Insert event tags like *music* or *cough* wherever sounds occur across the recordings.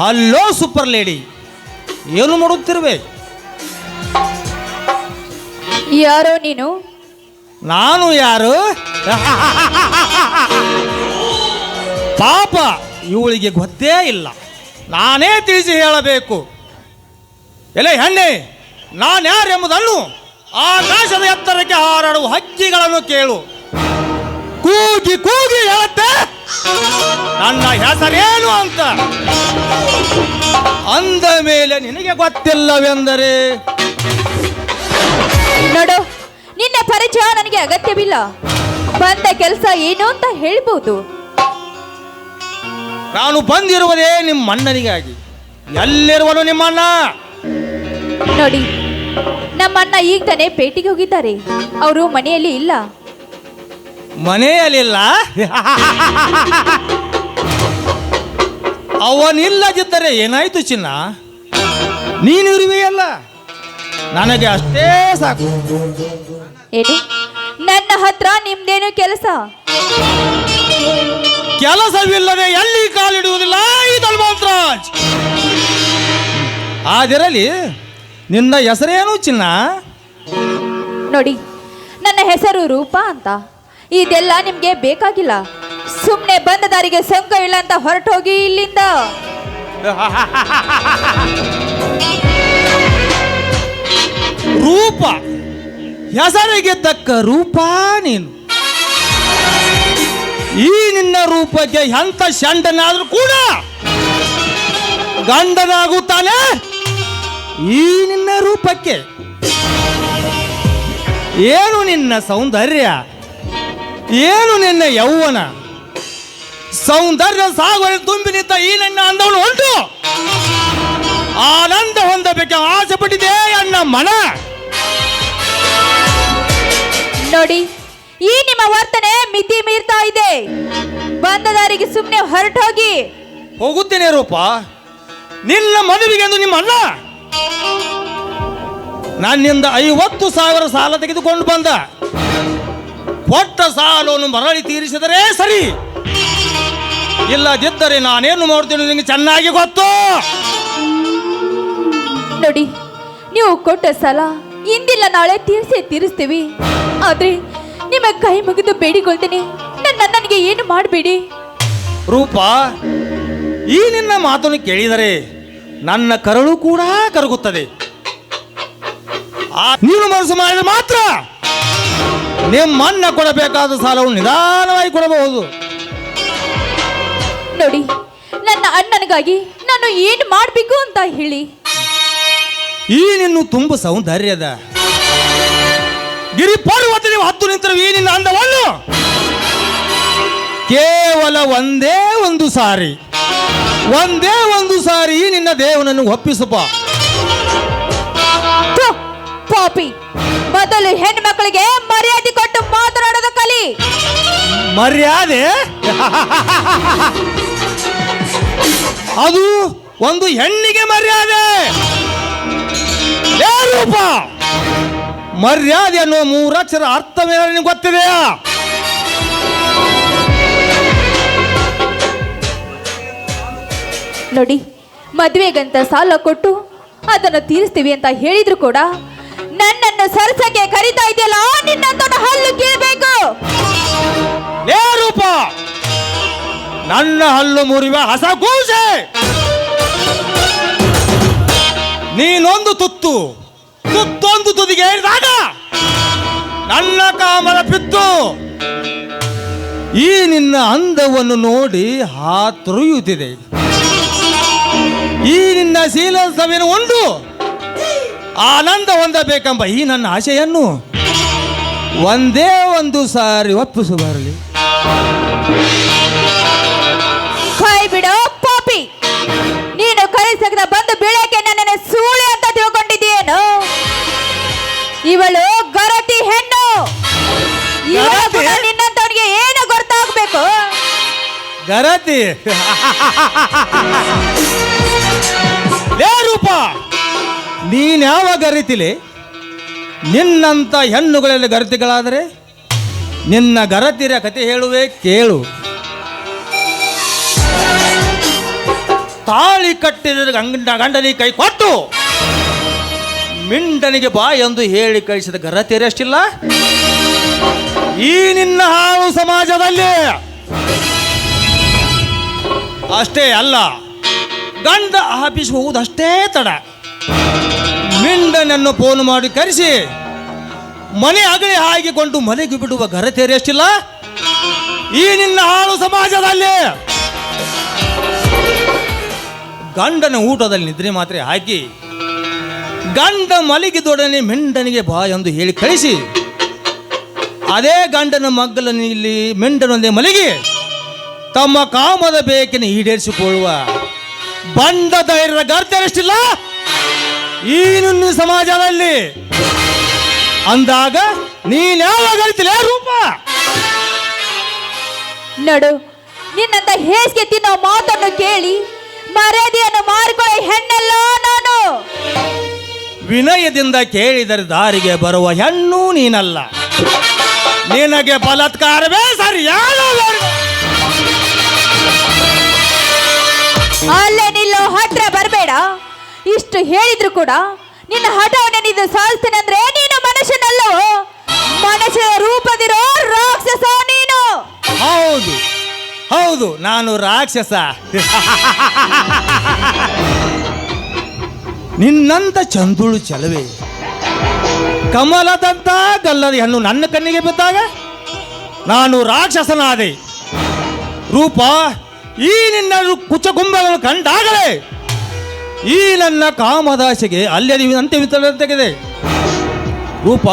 Hello super lady ಏನು ಮಾಡುತ್ತಿರುವೆ? ಯಾರೋ ನೀನು? ನಾನು ಯಾರು? ಪಾಪ ಇವಳಿಗೆ ಗೊತ್ತೇ ಇಲ್ಲ. ನಾನೇ ತಿಳಿಸಿ ಹೇಳಬೇಕು. ಎಲೆ ಹೆಣ್ಣೆ ನಾನು ಯಾರೆಂಬುದನ್ನು ಆಕಾಶದ ಎತ್ತರಕ್ಕೆ ಹಾರಾಡುವ ಹಕ್ಕಿಗಳನ್ನು ಕೇಳು. ಕೂಗಿ ಕೂಗಿ ಹೇಳುತ್ತೆ. ನನ್ನ ಹೆಸರೇನು ಅಂತ? ಅಂದ ಮೇಲೆ ನಿನಗೆ ಗೊತ್ತಿಲ್ಲವೆಂದರೆ? ನೋಡು ನಿನ್ನ ಪರಿಚಯ ನನಗೆ ಅಗತ್ಯವಿಲ್ಲ. ಬಂದ ಕೆಲಸ ಏನು ಅಂತ ಹೇಳ್ಬೋದು. ನಾನು ಬಂದಿರುವುದೇ ನಿಮ್ಮ ಅಣ್ಣನಿಗಾಗಿ. ಎಲ್ಲಿರುವನು ನಿಮ್ಮಣ್ಣ? ನೋಡಿ ನಮ್ಮಣ್ಣ ಈಗ ತಾನೇ ಪೇಟೆಗೆ ಹೋಗಿದ್ದಾರೆ. ಅವರು ಮನೆಯಲ್ಲಿ ಇಲ್ಲ. ಮನೆಯಲ್ಲಿಲ್ಲ ಅವನಿಲ್ಲದಿದ್ದರೆ ಏನಾಯ್ತು ಚಿನ್ನ? ನೀನು ಇರುವೆಯಲ್ಲ? ನನಗೆ ಅಷ್ಟೇ ಸಾಕು. ಏನು ನನ್ನ ಹತ್ರ ನಿಮ್ದೇನು ಕೆಲಸ? ಕೆಲಸವಿಲ್ಲದೆ ಎಲ್ಲಿ ಕಾಲಿಡುವುದಿಲ್ಲ ಈ ಧನ್ವಂತರಾಜ್ ಆದಿರಲಿ ನಿನ್ನ ಹೆಸರೇನು ಚಿನ್ನ? ನೋಡಿ ನನ್ನ ಹೆಸರು ರೂಪಾ ಅಂತ. ಇದೆಲ್ಲ ನಿಮ್ಗೆ ಬೇಕಾಗಿಲ್ಲ. ಸುಮ್ಮನೆ ಬಂದ ದಾರಿಗೆ ಸಂಕ ಇಲ್ಲ ಅಂತ ಹೊರಟೋಗಿ ಇಲ್ಲಿಂದ. ರೂಪ. ಹೆಸರಿಗೆ ತಕ್ಕ ರೂಪ ನೀನು. ಈ ನಿನ್ನ ರೂಪಕ್ಕೆ ಎಂಥ ಶಂಡನಾದ್ರೂ ಕೂಡ ಗಂಡನಾಗುತ್ತಾನೆ. ಈ ನಿನ್ನ ರೂಪಕ್ಕೆ. ಏನು ನಿನ್ನ ಸೌಂದರ್ಯ? ಏನು ನಿನ್ನ ಯೌವನ? ಸೌಂದರ್ಯ ಸಾಗರ ತುಂಬಿ ನಿಂತ ಈ ನನ್ನ ಅಂದವನು ಉಂಟು. ಆನಂದ ಹೊಂದಬೇಕ ಆಸೆ ಪಟ್ಟಿದೆ ಅಣ್ಣ ಮನ. ನೋಡಿ ಈ ನಿಮ್ಮ ವರ್ತನೆ ಮಿತಿ ಮೀರ್ತಾ ಇದೆ. ಬಂದ ದಾರಿಗೆ ಸುಮ್ಮನೆ ಹೊರಟೋಗಿ. ಹೋಗುತ್ತೇನೆ ರೂಪ. ನಿನ್ನ ಮದುವೆಗೆ ಎಂದು ನಿಮ್ಮ ಅಣ್ಣ ನನ್ನಿಂದ ಐವತ್ತು ಸಾವಿರ ಸಾಲ ತೆಗೆದುಕೊಂಡು ಬಂದ. ಕೊಟ್ಟ ಸಾಲವನ್ನು ಮರಳಿ ತೀರಿಸಿದರೆ ಸರಿ. ಇಲ್ಲದಿದ್ದರೆ ನಾನೇನು ಮಾಡ್ತೀನಿ ನಿಮಗೆ ಚೆನ್ನಾಗಿ ಗೊತ್ತು. ನೋಡಿ ನೀವು ಕೊಟ್ಟ ಸಾಲ ಇಂದಿಲ್ಲ ನಾಳೆ ತೀರಿಸಿ ತೀರಿಸ್ತೀವಿ. ಆದ್ರೆ ನಿಮ್ಮ ಕೈ ಮುಗಿದು ಬೇಡಿಕೊಳ್ತೀನಿ. ನನ್ನ ನನಗೆ ಏನು ಮಾಡಬೇಡಿ? ರೂಪ ಈ ನಿನ್ನ ಮಾತನ್ನು ಕೇಳಿದರೆ ನನ್ನ ಕರಳು ಕೂಡ ಕರಗುತ್ತದೆ. ಆ ನೀನು ಮನಸ್ಸು ಮಾಡಿದ ಮಾತ್ರ. ನಿಮ್ಮನ್ನ ಕೊಡಬೇಕಾದ ಸಾಲವನ್ನು ನಿಧಾನವಾಗಿ ಕೊಡಬಹುದು. ನೋಡಿ ನನ್ನ ಅಣ್ಣನಿಗಾಗಿ ನಾನು ಏನು ಮಾಡಬೇಕು ಅಂತ ಹೇಳಿ. ಈ ನಿನ್ನ ತುಂಬ ಸೌಂದರ್ಯದ. ಗಿರಿ ಪರ್ವತ ನೀವು ಹತ್ತು ನಿಂತರು ಈ ನಿನ್ನ ಅಂದವನ್ನು. ಕೇವಲ ಒಂದೇ ಒಂದು ಸಾರಿ. ಒಂದೇ ಒಂದು ಸಾರಿ ನಿನ್ನ ದೇವನನ್ನು ಒಪ್ಪಿಸಪ್ಪ ಪಾಪಿ. ಮೊದಲು ಮಕ್ಕಳಿಗೆ ಮರ್ಯಾದೆ ಕೊಟ್ಟು ಮಾತನಾಡೋದು ಕಲಿ. ಮರ್ಯಾದೆ? ಅದು ಒಂದು ಹೆಣ್ಣಿಗೆ ಮರ್ಯಾದೆ. ರೂಪ! ಮರ್ಯಾದೆ ಅನ್ನೋ ಮೂರಕ್ಷರ ಅರ್ಥವೇ ನಿನಗೆ ಗೊತ್ತಿದೆಯಾ? ನೋಡಿ ಮದುವೆಗಂತ ಸಾಲ ಕೊಟ್ಟು ಅದನ್ನು ತೀರಿಸ್ತೀವಿ ಅಂತ ಹೇಳಿದ್ರು ಕೂಡ ನನ್ನನ್ನು ಸರಸಕ್ಕೆ ಕರಿತಾ ಇದೆಯಲ್ಲ ನಿನ್ನ ದೊಡ್ಡ ಹಲ್ಲು ಕೀಳ್ಬೇಕು. ಏ ರೂಪ ನನ್ನ ಹಲ್ಲು ಮುರಿವ ಹಸ ಕೂಸೆ ನೀನೊಂದು ತುತ್ತು, ತುತ್ತೊಂದು ತುದಿಗೆ ಹೇಳಿದಾಗ ನನ್ನ ಕಾಮಲ ಬಿತ್ತು ಈ ನಿನ್ನ ಅಂದವನ್ನು ನೋಡಿ ಹಾತೊರೆಯುತ್ತಿದೆ. ಈ ನಿನ್ನ ಶೀಲ ಸಭೆಯನ್ನು ಉಂಡು. ಆನಂದ ಹೊಂದಬೇಕೆಂಬ ಈ ನನ್ನ ಆಶೆಯನ್ನು ಒಂದೇ ಒಂದು ಸಾರಿ ಒಪ್ಪಿಸು ಬರಲಿ. ಕೈ ಬಿಡೋ ಪಾಪಿ. ನೀನು ಕೈ ಸಗದ ಬಂದು ಬೀಳಕ್ಕೆ ನನ್ನನ್ನು ಸೂಳೆ ಅಂತ ತಿಳ್ಕೊಂಡಿದ್ದೀಯೇನು? ಇವಳು ಗರತಿ ಹೆಣ್ಣು. ಇವಳ ನಿನ್ನಂತವನಿಗೆ ಏನು ಗೊತ್ತಾಗ್ಬೇಕು? ಗರತಿ *laughs* ಲೇ ರೂಪ! ನೀನ್ ಗರಿತಿಲಿ ನಿನ್ನಂಥ ಹೆಣ್ಣುಗಳಲ್ಲಿ ಗರತಿಗಳಾದರೆ ನಿನ್ನ ಗರತಿರ ಕತೆ ಹೇಳುವೆ ಕೇಳು. ತಾಳಿ ಕಟ್ಟಿದ ಗಂಡ ಗಂಡನಿಗೆ ಕೈ ಕೊಟ್ಟು ಮಿಂಡನಿಗೆ ಬಾ ಎಂದು ಹೇಳಿ ಕಳಿಸಿದ ಗರತಿರ ಅಷ್ಟಿಲ್ಲ ಈ ನಿನ್ನ ಹಾಳು ಸಮಾಜದಲ್ಲಿ ಅಷ್ಟೇ ಅಲ್ಲ, ಗಂಡ ಆಫೀಸ್ ಹೋಗುವುದಷ್ಟೇ ತಡ. ಮಿಂಡನನ್ನು ಫೋನ್ ಮಾಡಿ ಕರೆಸಿ. ಮನೆ ಅಗಲಿ ಹಾಕಿಕೊಂಡು ಮನೆಗೆ ಬಿಡುವ ಗರತೆಯರೇ ಎಷ್ಟಿಲ್ಲ? ಈ ನಿನ್ನ ಹಾಳು ಸಮಾಜದಲ್ಲಿ. ಗಂಡನ ಊಟದಲ್ಲಿ ನಿದ್ರೆ ಮಾತ್ರ ಹಾಕಿ, ಗಂಡ ಮಲಗಿದೊಡನೆ ಮೆಂಡನಿಗೆ ಬಾ ಎಂದು ಹೇಳಿ ಕಳಿಸಿ. ಅದೇ ಗಂಡನ ಮಗ್ಗಲನ್ನು ಇಲ್ಲಿ ಮೆಂಡನೊಂದೇ ಮಲಗಿ, ತಮ್ಮ ಕಾಮದ ಬೇಕಿನ ಈಡೇರಿಸಿಕೊಳ್ಳುವ ಬಂಡ ಧೈರ್ಯ ಗರ್ತೆರಷ್ಟಿಲ್ಲ ಈ ನಿನ್ನ ಸಮಾಜದಲ್ಲಿ. ಅಂದಾಗ ನೀನ್ ಯಾವಾಗ ರೂಪ? ನಡು ನಿನ್ನಂತ ಹೇಸಿಗೆ ತಿನ್ನೋ ಮಾತನ್ನು ಕೇಳಿ ಮರ್ಯಾದೆಯನ್ನು ಮಾರ್ಕೊಳ್ಳಿ ಹೆಣ್ಣಲ್ಲ ನಾನು. ವಿನಯದಿಂದ ಕೇಳಿದರೆ ದಾರಿಗೆ ಬರುವ ಹೆಣ್ಣು ನೀನಲ್ಲ. ನಿನಗೆ ಬಲಾತ್ಕಾರವೇ ಸರಿಯಾದ ಮಾರ್ಗ. ಅಲ್ಲೇ ನಿಲ್ಲೋ ಹತ್ರ ಬರಬೇಡ. ಇಷ್ಟು ಹೇಳಿದ್ರು ಕೂಡ ನಿನ್ನ ಹಠವನ್ನು ನೀನು ಸಾಧಿಸ್ತೇನೆ ಅಂದ್ರೆ ನೀನು ಮನುಷ್ಯನಲ್ಲವೋ ಮನುಷ್ಯ ರೂಪದಿರೋ ರಾಕ್ಷಸ ನೀನು. ಹೌದು ಹೌದು, ನಾನು ರಾಕ್ಷಸ. ನಿನ್ನಂತ ಚಂದುಳು ಚಲವೆ. ಕಮಲದಂತ ಗಲ್ಲದ ಹೆಣ್ಣು ನನ್ನ ಕಣ್ಣಿಗೆ ಬಿದ್ದಾಗ ನಾನು ರಾಕ್ಷಸನಾದೆ. ರೂಪ, ಈ ನಿನ್ನ ಕುಚಗುಂಬಗಳನ್ನು ಕಂಡಾಗಲೇ ಈ ನನ್ನ ಕಾಮದಾಸೆಗೆ ಅಲ್ಲೇ ಅಂತ್ಯ ತೆಗೆದೆ. ರೂಪ,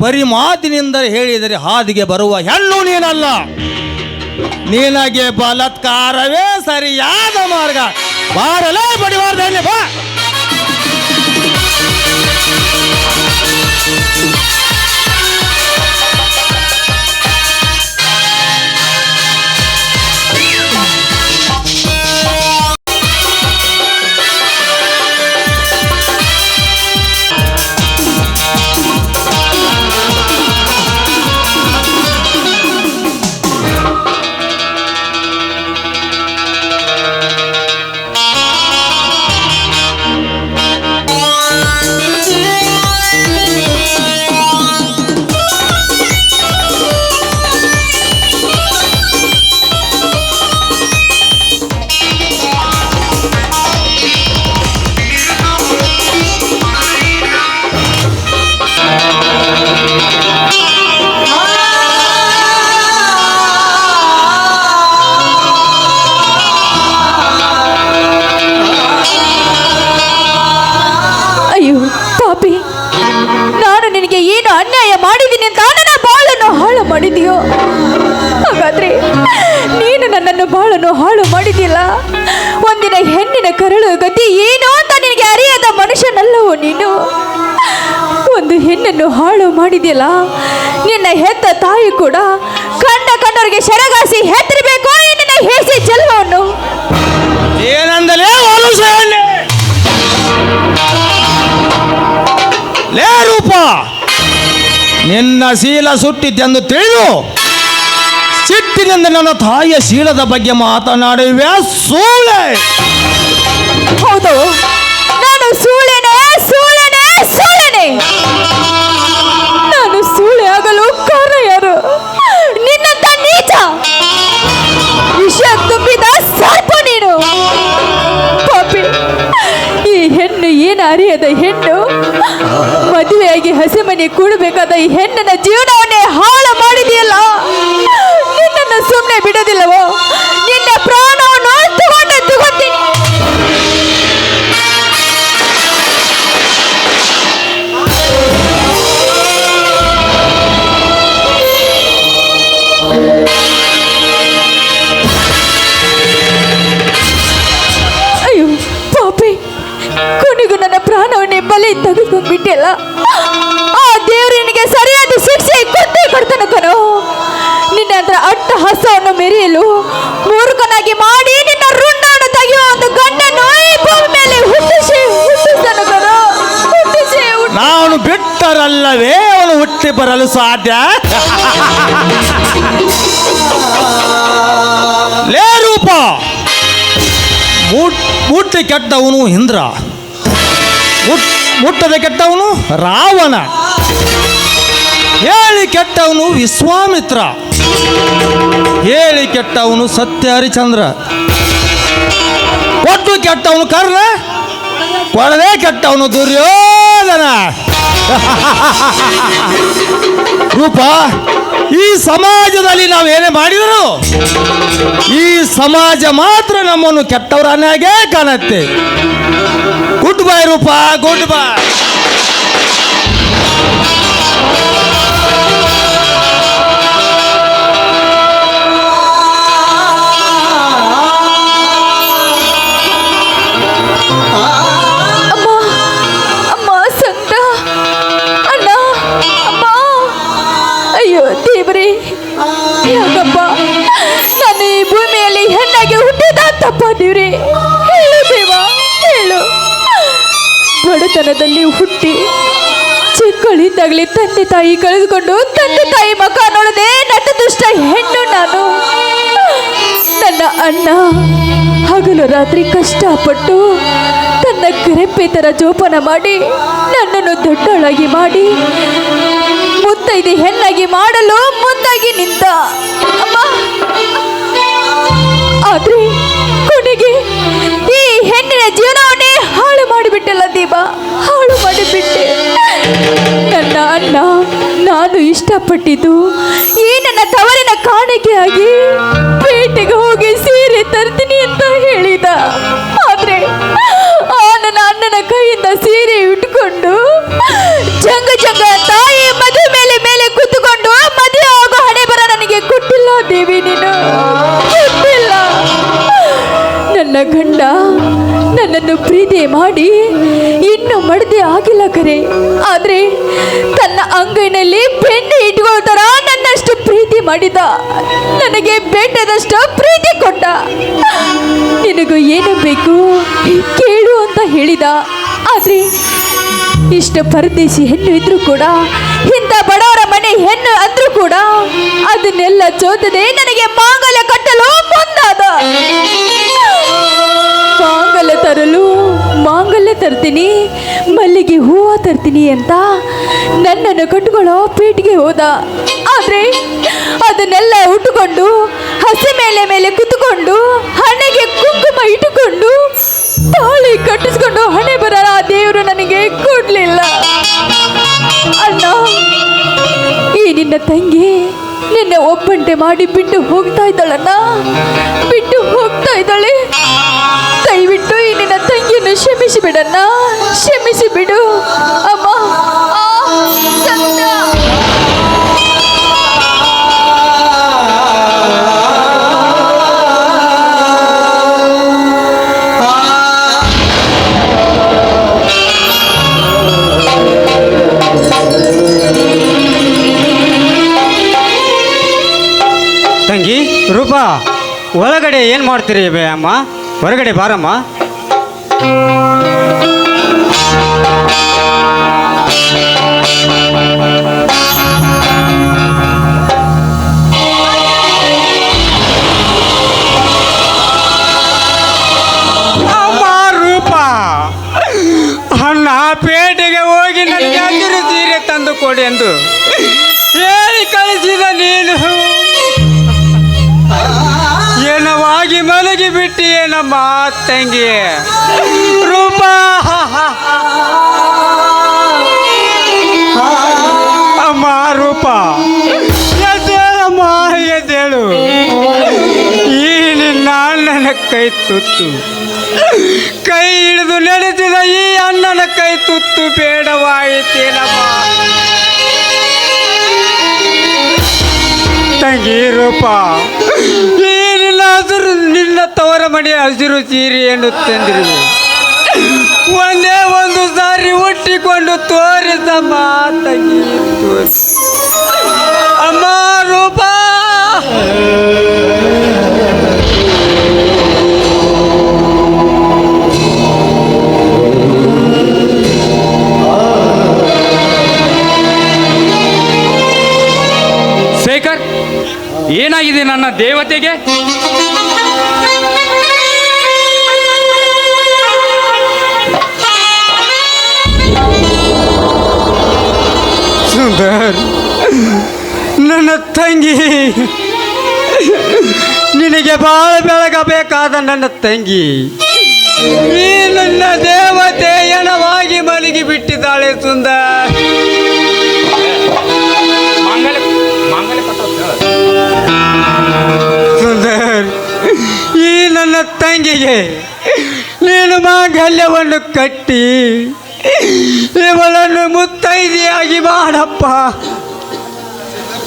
ಬರೀ ಮಾತಿನಿಂದ ಹೇಳಿದರೆ ಹಾದಿಗೆ ಬರುವ ಹೆಣ್ಣು ನೀನಲ್ಲ. ನಿನಗೆ ಬಲತ್ಕಾರವೇ ಸರಿಯಾದ ಮಾರ್ಗ. ಬಾರಲೇ ಬಡಿಬಾರ್ದು ಬಾ. ಮಾಡಿದೆಯೋ? ಹಾಗಾದ್ರೆ ನೀನು ನನ್ನನ್ನು ಬಾಳನ್ನು ಹಾಳು ಮಾಡಿದ್ಯಲ್ಲ? ಒಂದಿನ ಹೆಣ್ಣಿನ ಕರಳು ಗತಿ ಏನು ಅಂತ ನಿನಗೆ ಅರಿಯದ ಮನುಷ್ಯನಲ್ಲವೋ ನೀನು? ಒಂದು ಹೆಣ್ಣನ್ನು ಹಾಳು ಮಾಡಿದ್ಯಲ್ಲ? ನಿನ್ನ ಹೆತ್ತ ತಾಯಿ ಕೂಡ ಕಂಡ ಕಣ್ಣವರಿಗೆ ಶರಗಾಸಿ ಹೆತ್ತಿರಬೇಕು ನಿನ್ನ ಹೇಸಿ ಜನ್ಮವನ್ನು ನಿನ್ನ ಶೀಲ ಸುಟ್ಟಿದ್ದೆಂದು ತಿಳಿದು ಸಿಟ್ಟಿನಿಂದ ನನ್ನ ತಾಯಿಯ ಶೀಲದ ಬಗ್ಗೆ ಮಾತನಾಡುವೆ, ಸೂಳೆ. ಹೌದು. ನಾನು ಸೂಳೆನೆ ಸೂಳೆನೆ ಸೂಳೆನೆ. ನಾನು ಸೂಳೆ ಆಗಲು ಕಾರಣ ಯಾರು? ನಿನ್ನಂತ ನೀಚ. ವಿಷ ತುಂಬಿದ ಸರ್ಪ ನೀನು. ಪಾಪಿ, ಈ ಏನು ಅರಿಯದ ಹೆಣ್ಣು? ಮದುವೆಯಾಗಿ ಹಸಿಮನೆ ಕೂಡಬೇಕಾದ ಈ ಹೆಣ್ಣನ ಜೀವನವನ್ನೇ ಹಾಳು ಬಲಿ ತೆಗೆದುಕೊಂಡ್ಬಿಟ್ಟಿಲ್ಲ ಆ ದೇವರು ನಿನಗೆ ಸರಿಯಾದ ಶಿಕ್ಷೆ ಕೊಟ್ಟೇ ಕೊಡ್ತಾನೆ ಕಣೋ. ನಿನ್ನ ಹತ್ರ ಅಟ್ಟ ಹಸವನ್ನು ಮೆರೆಯಲು ಮೂರ್ಖನಾಗಿ ಮಾಡಿ ನಿನ್ನ ರುಂಡಾಣ ತೆಗೆಯುವ ಒಂದು ಗಂಡ ಈ ಭೂಮಿ ಮೇಲೆ ಹುಟ್ಟಿಸಿ ಹುಟ್ಟಿಸ್ತಾನೆ ಕಣೋ. ಹುಟ್ಟಿಸಿ ನಾನು ಬಿಟ್ಟರಲ್ಲವೇ ಅವನು ಹುಟ್ಟಿ ಬರಲು ಸಾಧ್ಯ? *laughs* ಲೇ ರೂಪ! ಮೂರ್ತಿ ಕೆಟ್ಟವನು ಇಂದ್ರ. ಮುಟ್ ಮುಟ್ಟದೆ ಕೆಟ್ಟವನು ರಾವಣ. ಹೇಳಿ ಕೆಟ್ಟವನು ವಿಶ್ವಾಮಿತ್ರ. ಹೇಳಿ ಕೆಟ್ಟವನು ಸತ್ಯ ಹರಿಚಂದ್ರ. ಒಟ್ಟು ಕೆಟ್ಟವನು ಕರ್ಣ, ಕೊಡದೆ ಕೆಟ್ಟವನು ದುರ್ಯೋಧನ. ರೂಪ, ಈ ಸಮಾಜದಲ್ಲಿ ನಾವೇನೇ ಮಾಡಿದರು, ಈ ಸಮಾಜ ಮಾತ್ರ ನಮ್ಮನ್ನು ಕೆಟ್ಟವರನ್ನಾಗೇ ಕಾಣುತ್ತೆ. ಗುಡ್ ಬಾಯ್ ರೂಪ ಗುಡ್ ಬಾಯ್ ಚಿಕ್ಕಳಿದ್ದಾಗಲಿ ತಂದೆ ತಾಯಿ ಕಳೆದುಕೊಂಡು, ತಂದೆ ತಾಯಿ ಮಕ ನೋಡದೆ ನಟದುಷ್ಟ ಹೆಣ್ಣು ನಾನು. ನನ್ನ ಅಣ್ಣ ಹಗಲು ರಾತ್ರಿ ಕಷ್ಟಪಟ್ಟು ತನ್ನ ಕರೆಪ್ಪೆ ಥರ ಜೋಪಾನ ಮಾಡಿ, ನನ್ನನ್ನು ದೊಡ್ಡಳಾಗಿ ಮಾಡಿ, ಮುತ್ತೈದೆ ಹೆಣ್ಣಾಗಿ ಮಾಡಲು ಮುಂದಾಗಿ ನಿಂತ ಅಮ್ಮ, ಆದ್ರೆ ಕೊನೆಗೆ ಈ ಹೆಣ್ಣಿನ ಜೀವನವನ್ನೇ ಹಾಳು ಮಾಡಿಬಿಟ್ಟಲ್ಲ ದೀಪ. ಹಾಳು ನಾನು ಇಷ್ಟಪಟ್ಟಿದ್ದು ಈ ನನ್ನ ತವರಿನ ಕಾಣಿಕೆಯಾಗಿ ಪೇಟೆಗೆ ಹೋಗಿ ಸೀರೆ ತರ್ತೀನಿ ಅಂತ ಹೇಳಿದ. ಆದ್ರೆ ಆ ನನ್ನ ಅಣ್ಣನ ಕೈಯಿಂದ ಸೀರೆ ಇಟ್ಕೊಂಡು ಜಂಗ ಜಂಗ ತಾಯಿ ಮದುವೆ ಮೇಲೆ ಮೇಲೆ ಕೂತ್ಕೊಂಡು ಮದುವೆ ಆಗೋ ಹಣೆ ಬರ ನನಗೆ ಕೊಟ್ಟಿಲ್ಲ ದೇವಿ ನೀನು. ಕೊಟ್ಟಿಲ್ಲ. ನನ್ನ ಗಂಡ ನನ್ನನ್ನು ಪ್ರೀತಿ ಮಾಡಿ ಮಡದೆ ಆಗಿಲ್ಲ ಕರೆ. ಆದ್ರೆ ತನ್ನ ಅಂಗೈನಲ್ಲಿ ಬೆಣ್ಣೆ ಇಟ್ಕೊಳ್ತಾರ ನನ್ನಷ್ಟು ಪ್ರೀತಿ ಮಾಡಿದ. ನನಗೆ ಬೆಣ್ಣದಷ್ಟು ಪ್ರೀತಿ ಕೊಟ್ಟ. ನಿನಗೂ ಏನು ಬೇಕು ಕೇಳು ಅಂತ ಹೇಳಿದ. ಆದ್ರೆ ಇಷ್ಟು ಪರದೇಶಿ ಹೆಣ್ಣು ಇದ್ರೂ ಕೂಡ, ಇಂಥ ಬಡವರ ಮನೆ ಹೆಣ್ಣು ಅಂದ್ರೂ ಕೂಡ, ಅದನ್ನೆಲ್ಲ ಚೋತದೆ ನನಗೆ ಮಾಂಗಲ್ಯ ಕಟ್ಟಲು ಮುಂದಾದ. ತರ್ತೀನಿ, ಮಲ್ಲಿಗೆ ಹೂವು ತರ್ತೀನಿ ಅಂತ ನನ್ನನ್ನು ಕಟ್ಕೊಳ್ಳೋ ಪೇಟಿಗೆ ಹೋದ. ಆದರೆ ಅದನ್ನೆಲ್ಲ ಉಟ್ಟುಕೊಂಡು ಹಸಿ ಮೇಲೆ ಮೇಲೆ ಕುತ್ಕೊಂಡು ಹಣೆಗೆ ಕುಂಕುಮ ಇಟ್ಟುಕೊಂಡು ತಾಳಿ ಕಟ್ಟಿಸ್ಕೊಂಡು ಹಣೆ ಬರ ಆ ದೇವರು ನನಗೆ ಕೊಡಲಿಲ್ಲ. ಅಣ್ಣ, ಈ ನಿನ್ನ ತಂಗಿ ನಿನ್ನ ಒಬ್ಬಂಟೆ ಮಾಡಿ ಬಿಟ್ಟು ಹೋಗ್ತಾ ಇದ್ದಾಳಣ್ಣ. ಬಿಟ್ಟು ಹೋಗ್ತಾ ಇದ್ದಾಳೆ. ದಯವಿಟ್ಟು ಈ ನಿನ್ನ ತಂಗಿಯನ್ನು ಕ್ಷಮಿಸಿ ಬಿಡಣ್ಣ. ಕ್ಷಮಿಸಿ ಬಿಡು. ಅಮ್ಮ. ಆ, ಸತ್ಯ. ತಂಗಿ ರೂಪಾ ಒಳಗಡೆ ಏನು ಮಾಡ್ತೀರಿ ಬೇ ಅಮ್ಮ? வரகடை பாரம்மா ತಂಗಿ. ರೂಪ. ಅಮ್ಮ ರೂಪ. ಎದ್ದೇಳಮ್ಮ, ಎದ್ದೇಳು. ಈ ನಿನ್ನ ಅಣ್ಣನ ಕೈ ತುತ್ತು. ಕೈ ಹಿಡಿದು ನಡೆಸಿದ ಈ ಅಣ್ಣನ ಕೈ ತುತ್ತು ಬೇಡವಾಯಿತೇನಮ್ಮ ತಂಗಿ ರೂಪ, ಈ ನಿನ್ನ ನಿನ್ನ ಮನೆಯ ಹಸಿರು ಸೀರೆಯನ್ನು ತಂದಿರಿ ಒಂದೇ ಒಂದು ಸಾರಿ ಹುಟ್ಟಿಕೊಂಡು ತೋರಿಸಮ್ಮ ತಂಗಿ ಅಮ್ಮ ರೂಪ! ಏನಾಗಿದೆ ನನ್ನ ದೇವತೆಗೆ? ತಂಗಿ. ನಿನಗೆ ಬಾಳ ಬೆಳಗಬೇಕಾದ ನನ್ನ ತಂಗಿ. ನೀ ನನ್ನ ದೇವತೆ ಎಣವಾಗಿ ಮಲಗಿ ಬಿಟ್ಟಿದ್ದಾಳೆ ಸುಂದ ಸುಂದರ್ ಈ ನನ್ನ ತಂಗಿಗೆ ನೀನು ಮಾಂಗಲ್ಯವನ್ನು ಕಟ್ಟಿ ಇವಳನ್ನು ಮುತ್ತೈದಿಯಾಗಿ ಮಾಡಪ್ಪ.